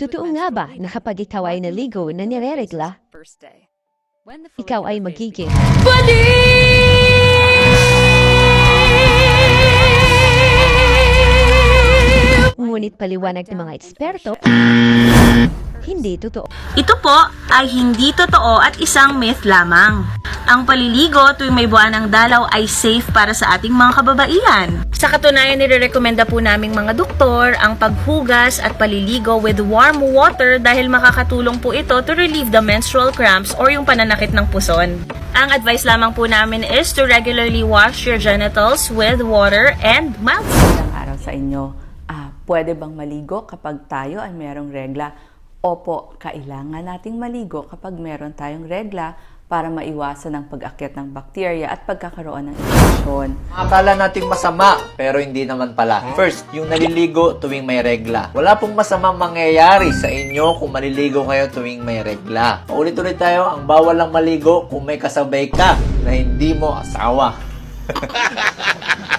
Totoo with nga ba na kapag ikaw ay naligo the na nireregla, phase's first day. When the ikaw ay magiging begins. Ngunit paliwanag ng mga eksperto, hindi totoo. Ito po ay hindi totoo at isang myth lamang. Ang paliligo tuwing may buwan ng dalaw ay safe para sa ating mga kababaihan. Sa katunayan, nirerekomenda po naming mga doktor ang paghugas at paliligo with warm water dahil makakatulong po ito to relieve the menstrual cramps or yung pananakit ng puson. Ang advice lamang po namin is to regularly wash your genitals with water and mild Magandang araw sa inyo. Ah, pwede bang maligo kapag tayo ay merong regla? Opo, kailangan nating maligo kapag meron tayong regla para maiwasan ang pag-akyat ng bakterya at pagkakaroon ng infeksyon. Akala nating masama, pero hindi naman pala. First, yung naliligo tuwing may regla. Wala pong masamang mangyayari sa inyo kung maliligo kayo tuwing may regla. Ulit-ulit tayo, ang bawal lang maligo kung may kasabay ka na hindi mo asawa.